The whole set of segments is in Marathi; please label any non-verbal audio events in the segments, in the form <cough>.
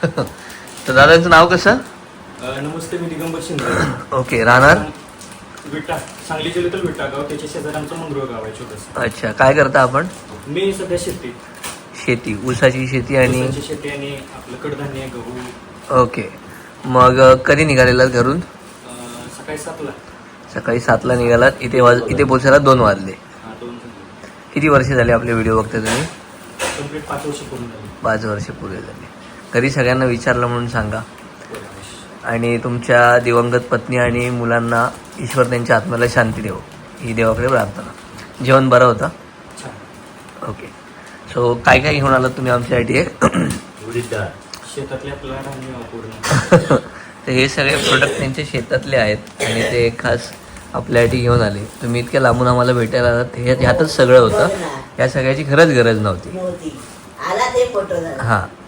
<laughs> तर दादाचं नाव कसं? नमस्ते मी दिगंबर शिंदे. <coughs> ओके राहणार? विटा सांगली जिल्ह्यातील विटा गाव त्याच्या शेजारी आमचं मंगरुळ गाव आहे छोटस. अच्छा काय करता आपण? मी सध्या शेती. शेती ऊसाची शेती आणि ऊसाची शेती आणि आपलं कडधान्य गहू. ओके मग कधी निघालेलात घरून? सकाळी सातला. सकाळी सातला निघालात. इथे वाज इथे पोचायला दोन वाजले. हा किती वर्ष झाले आपले व्हिडिओ बघता तुम्ही? पाच वर्ष पूर्ण झाली. पाच वर्ष पुरे झाले. घरी सगळ्यांना विचारलं म्हणून सांगा. आणि तुमच्या दिवंगत पत्नी आणि मुलांना ईश्वर त्यांच्या आत्म्याला शांती देव. ही देवाकडे प्रार्थना. जेवण बरं होतं? ओके. सो काय काय घेऊन आलात तुम्ही आमच्यासाठी <laughs> तर हे सगळे प्रोडक्ट त्यांच्या शेतातले आहेत आणि ते खास आपल्यासाठी घेऊन आले. तुम्ही इतक्या लांबून आम्हाला भेटायला आलात. हे ह्यातच सगळं होतं. या सगळ्याची खरंच गरज नव्हती. नव्हती. आला ते फोटो झाला हां.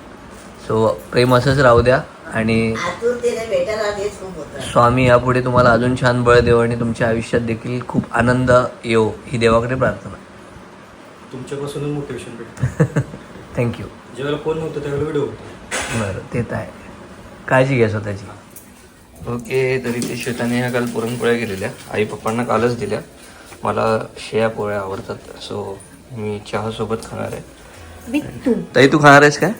सो प्रेम असंच राहू द्या आणि आतुरतेने भेटायला तेच खूप होतं स्वामी यापुढे तुम्हाला अजून छान बळ देव आणि तुमच्या आयुष्यात देखील खूप आनंद येऊ. ही देवाकडे प्रार्थना. तुमच्यापासूनच मोटिवेशन भेटतं. <laughs> थँक्यू ज्यावेळेला फोन नव्हतं त्यावेळेला व्हिडिओ होतो. बरं ते तर आहे. काळजी घ्या स्वतःची. ओके तरी ते श्वेताने ह्या काल पुरणपोळ्या केलेल्या. आई पप्पांना कालच दिल्या. मला शेया पोळ्या आवडतात सो मी चहासोबत खाणार आहे. ताई तू खाणार आहेस काय?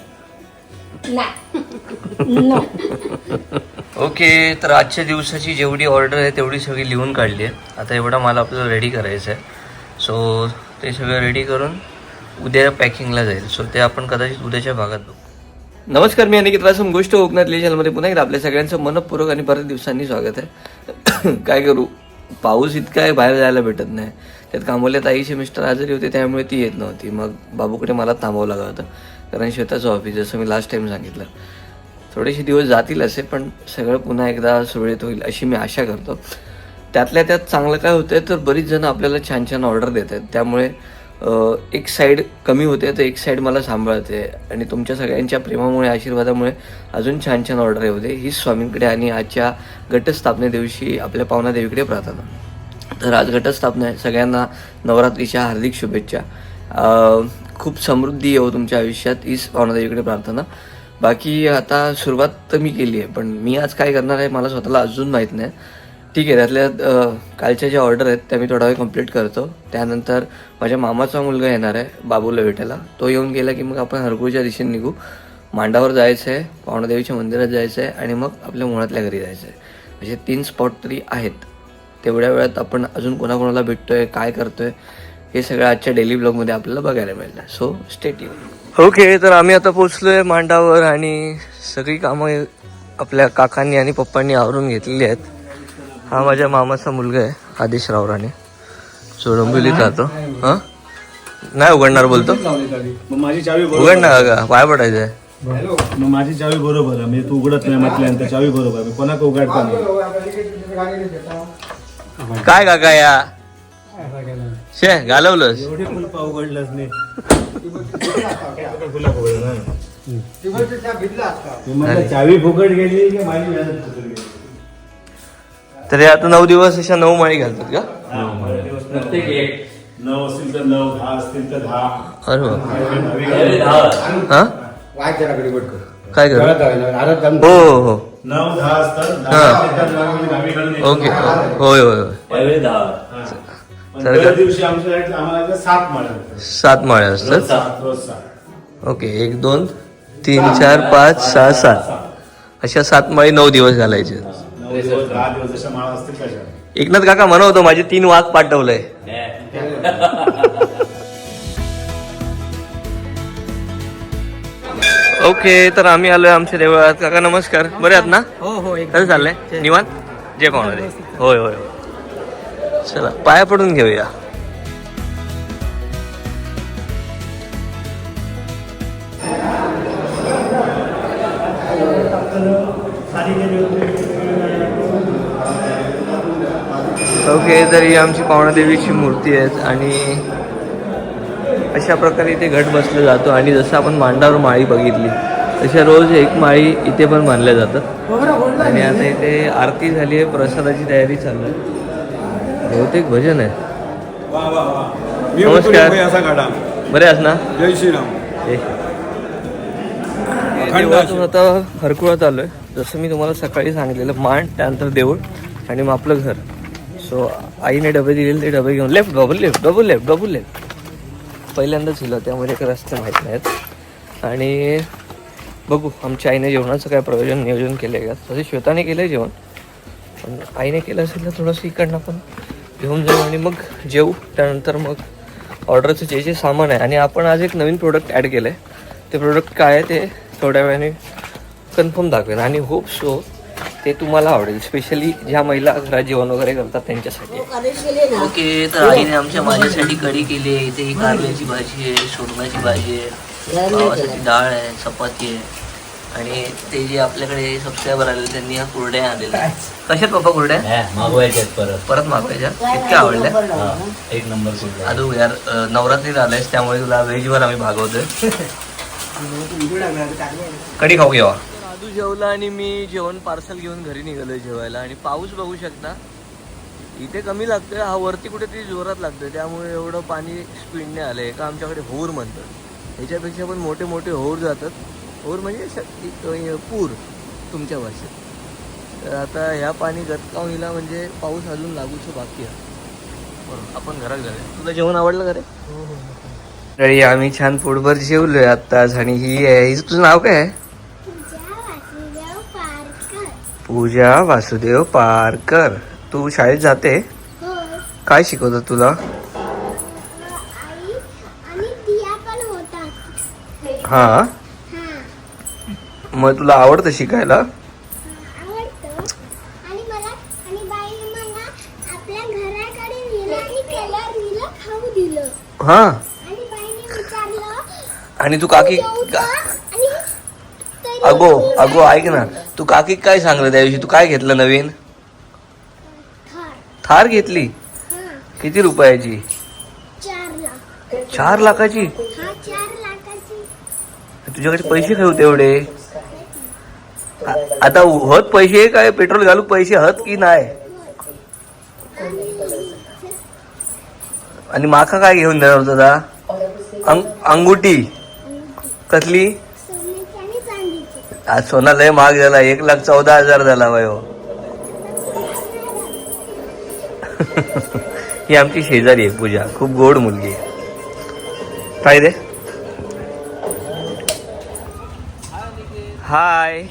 ओके <laughs> तर आजच्या दिवसाची जेवढी ऑर्डर आहे तेवढी सगळी लिहून काढली आहे. आता एवढा मला आपल्याला रेडी करायचं आहे. सो ते सगळं रेडी करून उद्या पॅकिंगला जाईल. सो ते आपण कदाचित उद्याच्या भागात बघू. नमस्कार मी अनिकेत वासम गोष्ट कोकणातली चॅनलमध्ये पुन्हा एकदा आपल्या सगळ्यांचं मनपूर्वक आणि बऱ्याच दिवसांनी स्वागत आहे. <coughs> काय करू? पाऊस इतका आहे बाहेर जायला भेटत नाही. त्यात कामवल्या ताईचे मिस्टर आजारी होते त्यामुळे ती येत नव्हती. मग बाबूकडे मला थांबावं लागलं होतं. कारण श्वेताचं ऑफिस जसं मी लास्ट टाइम सांगितलं. थोडेसे दिवस जातील असे पण सगळं पुन्हा एकदा सुरळीत होईल अशी मी आशा करतो. त्यातल्या त्यात चांगलं काय होतं तर बरीच जण आपल्याला छान छान ऑर्डर देत आहेत त्यामुळे एक साईड कमी होते तर एक साईड मला सांभाळते. आणि तुमच्या सगळ्यांच्या प्रेमामुळे आशीर्वादामुळे अजून छान छान ऑर्डर येऊ दे. हीच स्वामींकडे आणि आजच्या घटस्थापने दिवशी आपल्या पावना देवीकडे प्रार्थना. तर आज घटस्थापना आहे सगळ्यांना नवरात्रीच्या हार्दिक शुभेच्छा. खूप समृद्धी येऊ हो तुमच्या आयुष्यात. हीच पावनादेवीकडे प्रार्थना. बाकी आता सुरुवात तर मी केली आहे पण मी आज काय करणार आहे मला स्वतःला अजून माहीत नाही. ठीक आहे त्यातल्या कालच्या ज्या ऑर्डर आहेत त्या मी थोडा वेळ कंप्लीट करतो. त्यानंतर माझ्या मामाचा मुलगा येणार आहे बाबूला भेटायला तो येऊन गेला की मग आपण हरकुळच्या दिशेने निघू. मांडावर जायचं आहे पावणादेवीच्या मंदिरात जायचं आहे आणि मग आपल्या मुळातल्या घरी जायचं आहे. म्हणजे तीन स्पॉट तरी आहेत. तेवढ्या वेळात आपण अजून कोणाकोणाला भेटतोय काय करतोय हे सगळं आजच्या डेली ब्लॉगमध्ये आपल्याला बघायला मिळतं सो स्टेट ओके तर आम्ही आता पोचलोय मांडावर आणि सगळी कामं आपल्या काकांनी आणि पप्पांनी आवरून घेतलेली आहेत. हा माझ्या मामाचा मुलगा आहे आदेश रावराणे जो डोंबिवलीत राहतो हा. नाही उघडणार बोलतो? मग माझी चावी बरोबर. उघडणार का पाय पडायचं आहे माझी चावी बरोबर आहे. म्हणजे तू उघडत नाही म्हटल्यानंतर चावी बरोबर आहे. कोणाक उघडता नाही. काय काका या? शे घालवलंस. एवढे कुलपा उघडलंच नाही. चावी फुकट गेली की माझी मेहनत फुकट गेली? तरी आता नऊ दिवस अशा नऊ माळी घालतात का? प्रत्येक एक. नऊ असतील तर नऊ दहा असतील तर दहा. अरे हा? काय कर? हो हो हो. नऊ दहा असतात. हा. दहा असतील तर नवी- नवी घालून ओके येतात. होय होय होय. हा. तर दर दिवशी आमच्या आम्हाला सात माळ्या. सात असतात? सात रोज सात. ओके एक दोन तीन चार पाच सहा सात. अशा सात माळी नऊ दिवस घालायचे. नऊ दिवस दहा दिवस जशा माळा असतील तशा. एकनाथ काका म्हणत होतो माझे तीन वाघ पाठवलंय. <laughs> ओके तर आम्ही आलोय आमच्या देवळात. काका नमस्कार. बरे आहात ना? हो हो कसं चाललंय? निवांत? जे पाहुणार होय होय होय. चला पाया पडून घेऊया. ओके तर ही आमची पावणादेवीची मूर्ती आहे आणि अशा प्रकारे इथे घट बसला जातो आणि जसं आपण मांडावर माळी बघितली तशा रोज एक माळी इथे पण मानल्या जातात. आणि आता इथे आरती झाली आहे प्रसादाची तयारी चालू आहे. बहुतेक भजन आहे. नमस्कार. असा काढा बरे आहेस ना? जय श्रीराम. आता हरकुळात आलोय जसं मी तुम्हाला सकाळी सांगितलेलं मांड त्यानंतर देऊळ आणि मग आपलं घर. सो आईने डबे दिलेले ते डबे घेऊन left double left double left double left पहिल्यांदाच हिला त्यामुळे काही रस्ते माहीत नाहीत. आणि बघू आमच्या आईने जेवणाचं काय प्रयोजन नियोजन केलं आहे का? तसे श्वेताने केलं आहे जेवण. पण आईने केलं असेल तर थोडंसं इकडनं आपण घेऊन जाऊ आणि मग जेवू त्यानंतर मग ऑर्डरचं जे जे सामान आहे. आणि आपण आज एक नवीन प्रोडक्ट ॲड केलं आहे ते प्रोडक्ट काय आहे ते थोड्या वेळाने कन्फर्म दाखवेन. आणि होप सो ते तुम्हाला आवडेल. स्पेशली ज्या महिला घरात जेवण वगैरे करतात त्यांच्यासाठी. ओके तर आईने आमच्या माझ्यासाठी कढी केली आहे. इथे ही कारल्याची भाजी आहे शोरम्याची भाजी आहे. डाळ आहे चपाती आहे. आणि ते जे आपल्याकडे सबस्क्रायबर आले त्यांनी ह्या कुरड्या आणलेल्या कशात पप्पा कुरड्या? मागवायच्यात परत. परत मागवायच्या? काय इतक्या आवडल्या? एक नंबर अजून यार अं, नवरात्रीत आलायस त्यामुळे तुला व्हेजवर आम्ही भागवतोय. कढी खाऊ घेवा. दादू जेवला आणि मी जेवण पार्सल घेऊन घरी निघालोय जेवायला. आणि पाऊस बघू शकता इथे कमी लागतोय हा वरती कुठेतरी जोरात लागतोय त्यामुळे एवढं पाणी स्पीडने आलंय. का आमच्याकडे होर म्हणतात. ह्याच्यापेक्षा पण मोठे मोठे होर जातात. होर म्हणजे पूर तुमच्या भाषेत तर आता ह्या पाणी गतकावणीला म्हणजे पाऊस अजून लागूच बाकी आहे. बरं, आपण घरात जाऊया. तुला जेवण आवडलं का रे? तरी आम्ही छान पोटभर जेवलोय आत्ताच आणि ही आहे हिचं तुझं नाव काय आहे? पूजा वासुदेव पारकर. तू शाळेत जाते? काय शिकवतात तुला? आई आणि दिया पण होता हा हा? मग तुला आवडतं शिकायला? हा. आणि तू काकी अगो अगो ऐक ना. तू काकी काय सांगलं त्याविषयी? तू काय घेतलं नवीन? थार. थार घेतली? हा. किती रुपयाची? चार लाख. चार लाखाची? तुझ्याकडे पैसे एवढे. आ- आता हत पैसे काय पेट्रोल घालू पैसे हत की नाही? आणि माका काय घेऊन देणार होता दादा? अंग अंगुठी. कसली? आज सोना लय महाग झाला एक लाख चौदा हजार झाला वय हो. <laughs> ही आमची शेजारी आहे पूजा खूप गोड मुलगी आहे. काय दे हाय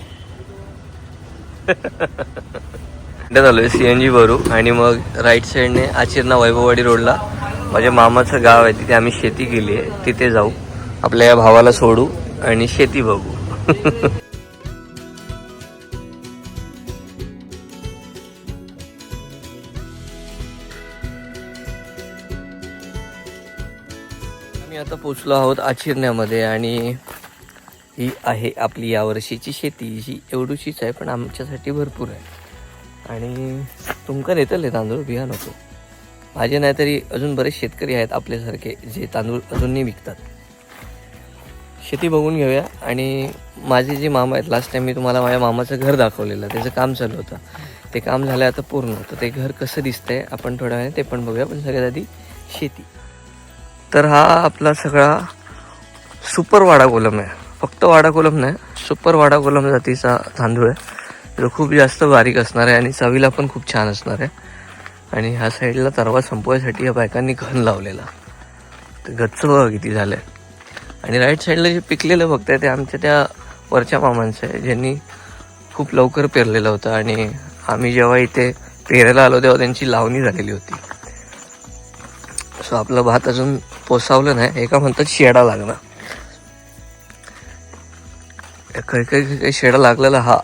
झालोय सीएनजी भरू आणि मग राईट साईडने आचिर्णा वैभववाडी रोडला माझ्या मामाचं गाव आहे तिथे आम्ही शेती केली आहे. तिथे जाऊ. आपल्या या भावाला सोडू आणि शेती बघू. <laughs> आम्ही आता पोचलो आहोत आचिरण्यामध्ये आणि ही आहे आपली यावर्षीची शेती ही एवढीशीच आहे पण आमच्यासाठी भरपूर आहे. आणि तुमका नेतले तांदूळ बिया नको. माझे नाही तरी अजून बरेच शेतकरी आहेत आपल्यासारखे जे तांदूळ अजूनही विकतात. शेती बघून घेऊया. आणि माझे जे मामा आहेत लास्ट टाईम मी तुम्हाला माझ्या मामाचं घर दाखवलेलं त्याचं काम चालू होतं. ते काम झालं आता पूर्ण. तर ते घर कसं दिसतंय आपण थोड्या वेळाने ते पण बघूया. पण सगळ्यात आधी शेती. तर हा आपला सगळा सुपर वाडा कोलम आहे. फक्त वाडा कोलम नाही सुपर वाडा कोलम जातीचा तांदूळ आहे. जो खूप जास्त बारीक असणार आहे आणि चवीला पण खूप छान असणार आहे. आणि ह्या साईडला तरवा संपवायसाठी या बायकांनी घन लावलेला. तर गच्च बघा किती झालं आहे आणि राईट साईडला जे पिकलेलं बघताय ते आमच्या त्या वरच्या मामांचं आहे ज्यांनी खूप लवकर पेरलेलं होतं. आणि आम्ही जेव्हा इथे पेरायला आलो तेव्हा त्यांची लावणी झालेली होती. सो आपलं भात अजून पोसावलं नाही. एका म्हणतात शेडा लागणार काही काही काही शेडा लागलेला हा.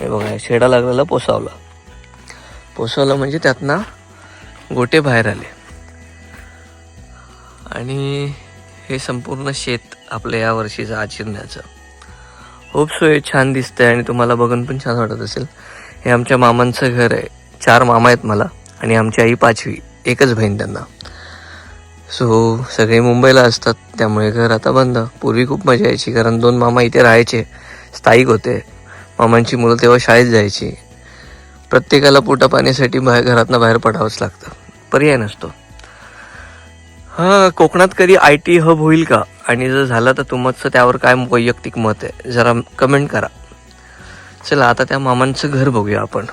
हे बघा शेडा लागलेला पोसावला. पोसावला म्हणजे त्यातनं गोटे बाहेर आले. आणि हे संपूर्ण शेत आपलं या वर्षीचं आचिरण्याचं. होप सो हे छान दिसतंय आणि तुम्हाला बघून पण छान वाटत असेल. हे आमच्या मामांचं घर आहे. चार मामा आहेत मला आणि आमची आई पाचवी एकच बहीण त्यांना. सो सगळे मुंबईला असतात त्यामुळे घर आता बंद. पूर्वी खूप मजा यायची कारण दोन मामा इथे राहायचे स्थायिक होते. मामांची मुलं तेव्हा शाळेत जायची. प्रत्येकाला पोटा पाण्यासाठी बाहेर घरातनं बाहेर पडावंच लागतं. पर्याय नसतो. हा कोकणात कधी आय टी हब होईल का? आणि जर झालं तर तुमचं त्यावर काय वैयक्तिक मत आहे? जरा कमेंट करा. चला आता त्या मामांचं घर बघूया आपण.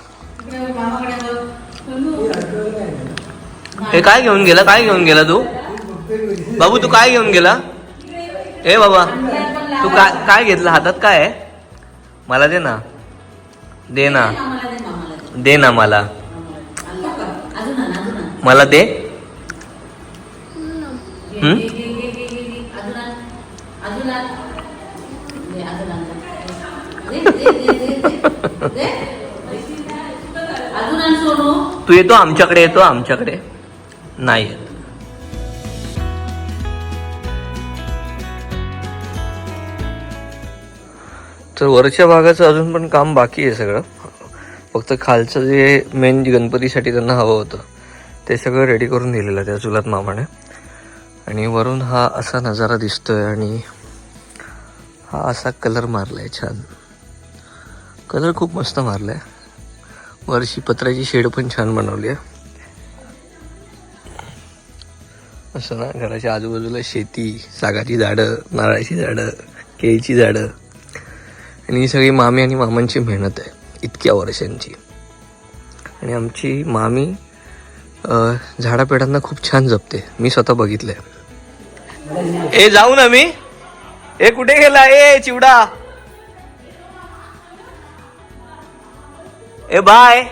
हे काय घेऊन गेला? काय घेऊन गेला तू? बाबू तू काय घेऊन गेला? ए बाबा तू काय काय घेतलं? हातात काय आहे? मला दे ना. दे ना. दे ना मला. मला दे? <laughs> तू येतो आमच्याकडे येतो आमच्याकडे. नाही. तर वरच्या भागाचं अजून पण काम बाकी आहे सगळं. फक्त खालचं जे मेन गणपतीसाठी त्यांना हवं होतं ते सगळं रेडी करून दिलेलं आहे त्या चुलात मामाने आणि वरून हा असा नजारा दिसतोय आणि हा असा कलर मारलाय छान. कलर खूप मस्त मारलाय. वरची पत्र्याची शेड पण छान बनवली आहे. असं ना घराच्या आजूबाजूला शेती सागाची झाडं नारळाची झाडं केळीची झाडं आणि ही सगळी मामी आणि मामांची मेहनत आहे इतक्या वर्षांची. आणि आमची मामी झाडापेडांना खूप छान जपते. मी स्वतः बघितलंय. ए जाऊ ना मी. ए कुठे गेला? ए चिवडा. ए बाय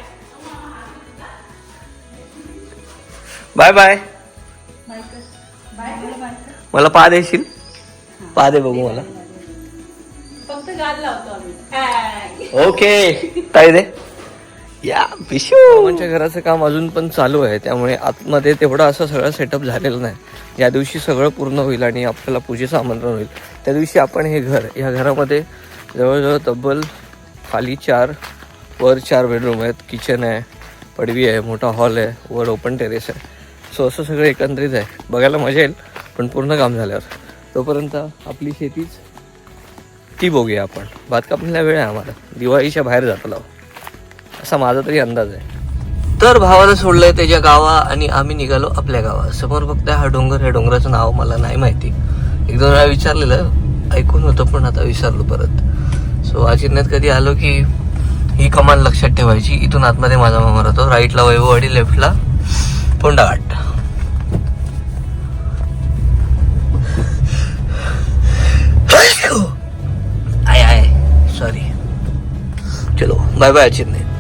बाय बाय. मला पा देशील? पा दे बघू मला. फक्त गाल लावतो आम्ही. ओके <laughs> काय दे या पिशू. मामांच्या घराचं काम अजून पण चालू आहे त्यामुळे आतमध्ये तेवढं असं सगळं सेटअप झालेलं नाही. ज्या दिवशी सगळं पूर्ण होईल आणि आपल्याला पूजेचं आमंत्रण होईल. त्या दिवशी आपण हे घर या घरामध्ये जवळजवळ तब्बल खाली चार वर चार बेडरूम आहेत. किचन आहे पडवी आहे मोठा हॉल आहे वर ओपन टेरेस आहे. सो असं सगळं एकत्रित आहे. बघायला मजा येईल पण पूर्ण काम झाल्यावर. तोपर्यंत आपली शेतीच ती बघूया हो आपण. भात कापणीला वेळ आहे आम्हाला. दिवाळीच्या बाहेर जातो असा माझा तरी अंदाज आहे. तर भावाला सोडलंय त्याच्या गावा आणि आम्ही निघालो आपल्या गावा. समोर बघताय हा डोंगर ह्या डोंगराचं नाव मला नाही माहिती. एक दोन वेळा विचारलेलं ऐकून होतं पण आता विसरलो परत. सो अचिन्यात कधी आलो की ही कमान लक्षात ठेवायची. इथून आतमध्ये माझा मामा राहतो. राईटला वैभववाडी लेफ्टला पोंडाघाट सारी। चलो बाय बाय चिन्ह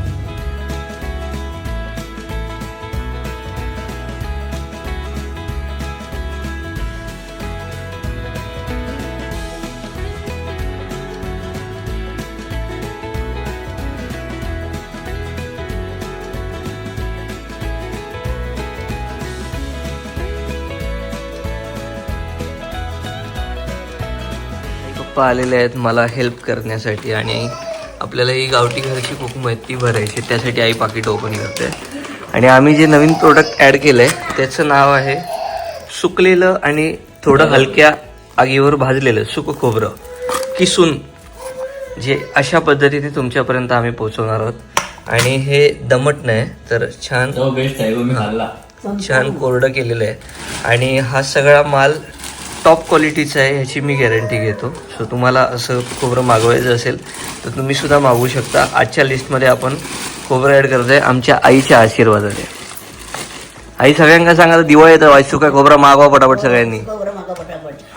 पप्पा आलेले आहेत मला हेल्प करण्यासाठी आणि आपल्याला ही गावठी घरची कुकुम आहेत ती भरायची त्यासाठी आई पाकिट ओपन करते. आणि आम्ही जे नवीन प्रोडक्ट ॲड केलं आहे त्याचं नाव आहे सुकलेलं आणि थोडं हलक्या आगीवर भाजलेलं सुक खोबरं. किसून जे अशा पद्धतीने तुमच्यापर्यंत आम्ही पोहोचवणार आहोत. आणि हे दमट नाही तर छान खाल्ला. छान कोरडं केलेलं आहे. आणि हा सगळा माल टॉप क्वालिटीचा आहे ह्याची मी गॅरंटी घेतो. सो तुम्हाला असं खोबरं मागवायचं असेल तर तुम्ही सुद्धा मागवू शकता. आजच्या लिस्टमध्ये आपण खोबरं ॲड करत आहे आमच्या आईच्या आशीर्वादाने. आई सगळ्यांना सांगा दिवाळी येतं वाईस काय खोबरा मागवा पटापट सगळ्यांनी.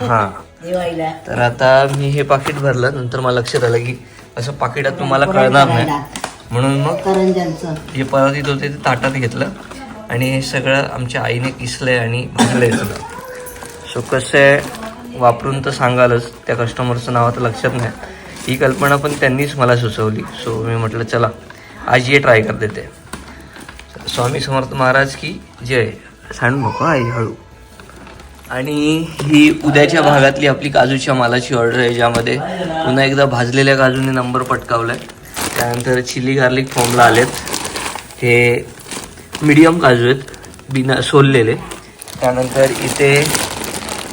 हां. <laughs> दिवाळीला तर आता मी हे पाकिट भरलं नंतर मला लक्षात आलं की असं पाकिटात तुम्हाला कळणार नाही. म्हणून मग करंजांचं जे परातीत होते ते ताटात घेतलं आणि हे सगळं आमच्या आईने किसलंय आणि सगळं. सो कसं आहे वापरून तर सांगालच त्या कस्टमरचं नाव आता लक्षात नाही. ही कल्पना पण त्यांनीच मला सुचवली. सो मी म्हटलं चला आज ये ट्राय करते ते स्वामी समर्थ महाराज की जय. सांडू नको आई हळू. आणि ही उद्याच्या भागातली आपली काजूच्या मालाची ऑर्डर आहे ज्यामध्ये पुन्हा एकदा भाजलेल्या काजूने नंबर पटकावलाय. त्यानंतर चिली गार्लिक फॉर्मला आलेत. हे मीडियम काजू आहेत बिना सोललेले. त्यानंतर इथे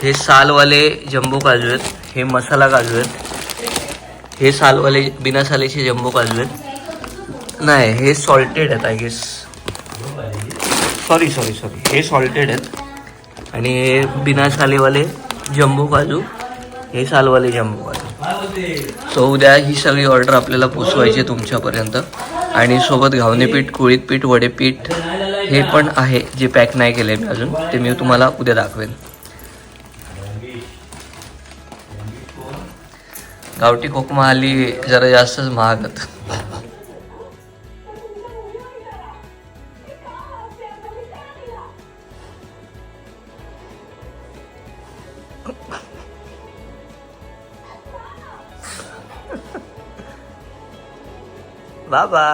हे सालवाले जम्बो काजू आहेत हे मसाला काजू आहेत हे सालवाले बिना सालेचे जम्बो काजू आहेत. नाही हे सॉल्टेड आहेत I guess sorry sorry sorry हे सॉल्टेड आहेत. आणि हे बिना सालेवाले जम्बो काजू हे सालवाले जम्बो काजू. सो उद्या ही सगळी ऑर्डर आपल्याला पोचवायची तुमच्यापर्यंत. आणि सोबत घावणे पीठ कुळीत पीठ वडेपीठ हे पण आहे जे पॅक नाही केले मी अजून. ते मी तुम्हाला उद्या दाखवेन. गावठी कोकमा आली जरा जास्तच महागत. बाबा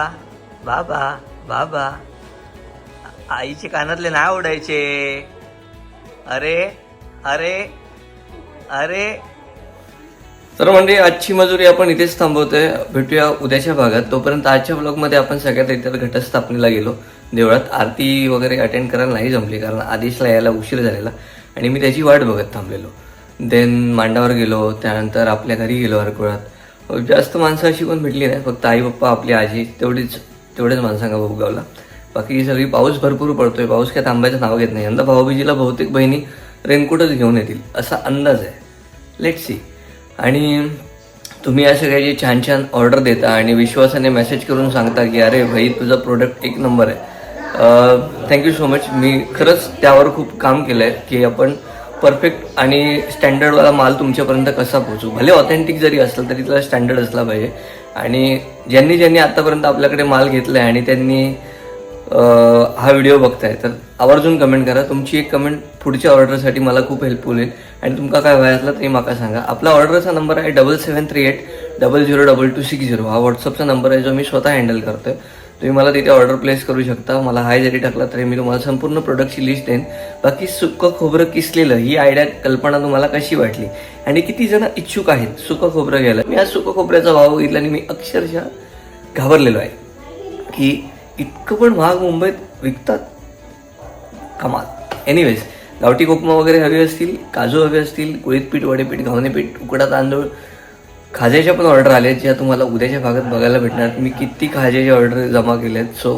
बाबा बाबा. आईचे कानातले नाही ओढायचे. अरे अरे अरे. तर म्हणजे आजची मजुरी आपण इथेच थांबवतोय. भेटूया उद्याच्या भागात. तोपर्यंत आजच्या ब्लॉगमध्ये आपण सगळ्यात इतर घटस्थापनेला गेलो. देवळात आरती वगैरे अटेंड करायला नाही जमली कारण आदेशला यायला उशीर झालेला आणि मी त्याची वाट बघत थांबलेलो. देन मांडावर गेलो त्यानंतर आपल्या घरी गेलो हरकुळात. जास्त माणसं अशी कोण भेटली नाही फक्त आई पप्पा आपली आजी तेवढीच तेवढेच माणसांना भोगावला बाकी सगळी पाऊस भरपूर पडतोय पाऊस काय थांबायचं नाव घेत नाही. यंदा भाऊबीजीला बहुतेक बहिणी रेनकोटच घेऊन येतील असा अंदाज आहे. लेट सी आणि तुम्ही असे काही छान छान ऑर्डर देता आणि विश्वासाने मेसेज करून सांगता की अरे भाई तुझा प्रोडक्ट एक नंबर आहे. थँक्यू सो मच मी खरंच त्यावर खूप काम केलं आहे की आपण परफेक्ट आणि स्टँडर्डवाला माल तुमच्यापर्यंत कसा पोहोचू? भले ऑथेंटिक जरी असलं तरी त्याला स्टँडर्ड असला पाहिजे. आणि ज्यांनी ज्यांनी आत्तापर्यंत आपल्याकडे माल घेतला आहे आणि त्यांनी हा व्हिडिओ बघताय. तर आवर्जून कमेंट करा. तुमची एक कमेंट पुढच्या ऑर्डरसाठी मला खूप हेल्पफुल होईल आणि तुमका काय व्हाय असला तरी माका सांगा. आपला ऑर्डरचा नंबर आहे double seven three eight double zero double two six zero हा व्हॉट्सअपचा नंबर आहे जो मी स्वतः हँडल करतोय. तुम्ही मला तिथे ऑर्डर प्लेस करू शकता. मला हाय जरी टाकला तरी मी तुम्हाला संपूर्ण प्रोडक्टची लिस्ट देईन. बाकी सुकं खोबरं किसलेलं ही आयडिया कल्पना तुम्हाला कशी वाटली? आणि किती जण इच्छुक आहेत सुकं खोबरं घ्यायला? मी आज सुकं खोबऱ्याचा भाव बघितला आणि मी अक्षरशः घाबरलेलो आहे. की इतकं पण महाग मुंबईत विकतात. कमाल. एनिवेज गावठी कोकमा वगैरे हवी असतील काजू हवे असतील कुळीत पीठ वडेपीठ घावणे पीठ उकडा तांदूळ खाज्याच्या पण ऑर्डर आल्या ज्या तुम्हाला उद्याच्या भागात बघायला भेटणार. मी किती खाज्याचे ऑर्डर जमा केल्यात सो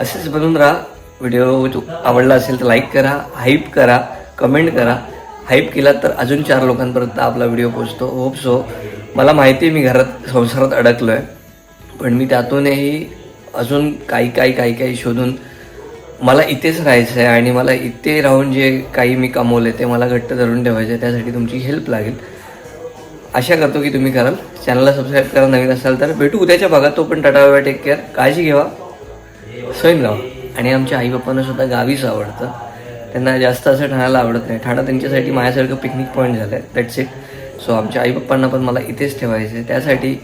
असेच बनून राहा. व्हिडिओ आवडला असेल तर लाईक करा हाईप करा कमेंट करा. हाईप केला तर अजून चार लोकांपर्यंत आपला व्हिडिओ पोचतो होप सो मला माहिती आहे मी घरात संसारात अडकलो आहे पण मी त्यातूनही अजून काही काही काही काही शोधून मला इथेच राहायचं आहे आणि मला इथे राहून जे काही मी कमवले ते मला घट्ट धरून ठेवायचं आहे त्यासाठी तुमची हेल्प लागेल. आशा करतो की तुम्ही कराल. चॅनलला सबस्क्राईब करा नवीन असाल तर भेटू उद्याच्या भागात. तो पण टाटा बाय टेक केअर काळजी घ्यावा. स्वयं गाव आणि आमच्या आई बाप्पांना सुद्धा गावीच आवडतं. त्यांना जास्त असं ठाण्याला आवडत नाही. ठाणा त्यांच्यासाठी माझ्यासारखं पिकनिक पॉईंट झालं आहे दॅट्स इट सो आमच्या आई बाप्पांना पण मला इथेच ठेवायचं आहे त्यासाठी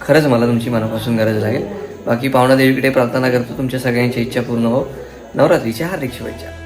खरंच मला तुमची मनापासून गरज लागेल. बाकी पावणा देवीकडे प्रार्थना करतो. तुमच्या सगळ्यांची इच्छा पूर्ण हो. नवरात्रीच्या हार्दिक शुभेच्छा.